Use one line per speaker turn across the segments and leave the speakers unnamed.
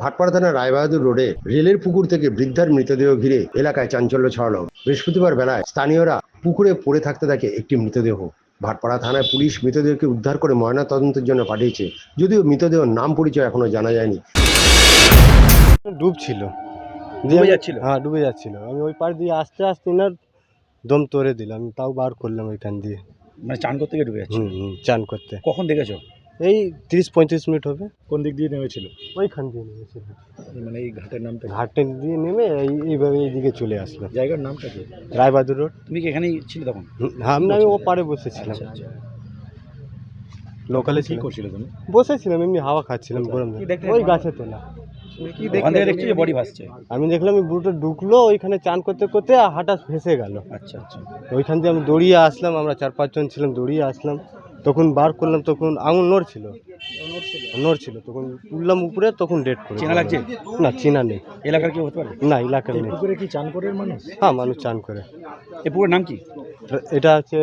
ভাটপাড়া থানার রায়বাহাদুর রোডে রেলের পুকুর থেকে বৃদ্ধার মৃতদেহ ঘিরে এলাকায় চাঞ্চল্য ছড়ালো বৃহস্পতিবার বেলায় স্থানীয়রা পুকুরে পড়ে থাকতে দেখে একটি মৃতদেহ। ভাটপাড়া থানায় পুলিশ মৃতদেহকে উদ্ধার করে ময়না তদন্তের জন্য পাঠিয়েছে যদিও মৃতদেহ নাম পরিচয় এখনও জানা যায়নি।
ডুবছিল
ডুবে
আমি-
যাচ্ছিল?
হ্যাঁ ডুবে যাচ্ছিল। আমি ওই পাড় দিয়ে আস্তে আস্তে না দম তোরে দিলাম তাও বার করলাম ওইখান দিয়ে।
মানে চান করতে গিয়ে ডুবে যাচ্ছে
চান করতে।
কখন দেখেছ?
এই তিরিশ পঁয়ত্রিশ মিনিট হবে।
কোন দিক দিয়ে নেমেছিল?
ওইখান দিয়ে নেমেছিল।
মানে এই ঘাটের নামটা কি?
ঘাটে দিয়ে নেমে এই এইভাবে এইদিকে চলে আসলাম।
জায়গার নামটা কি?
রায়বাহাদুর রোড।
তুমি কি এখানেই ছিলে তখন?
হ্যাঁ আমি আমি ও পারে বসেছিলাম।
আচ্ছা আচ্ছা।
লোকালে
কি করছিলে তুমি?
বসেছিলাম এমনি হাওয়া খাচ্ছিলাম গরম
কি
ওই গাছে তোলা।
বডি ভাসছে।
আমি দেখলাম এই বুড়োটা ঢুকলো ওইখানে চান করতে করতে হাঁটা ফেসে গেল।
আচ্ছা আচ্ছা।
ওইখান দিয়ে আমি দৌড়িয়ে আসলাম আমরা চার পাঁচজন ছিলাম দৌড়িয়ে আসলাম। তখন বার করলাম তখন আঙুল নড়ছিল। নড়ছিল। তখন তুললাম উপরে তখন ডেট করে
চেনা লাগছে?
না চেনা নেই।
এলাকার কেউ হতে পারে?
না এলাকার নেই।
পুকুরে কি চান করেন মানুষ?
হ্যাঁ মানুষ চান করে।
এই পুকুরের নাম কি?
এটা হচ্ছে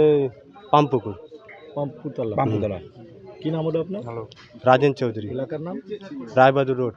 পাম্পুকুর
পাম্পুতলা পাম্পুতলা কি নাম হলো আপনার?
রাজেন চৌধুরী।
এলাকার নাম?
রায়বাহাদুর রোড।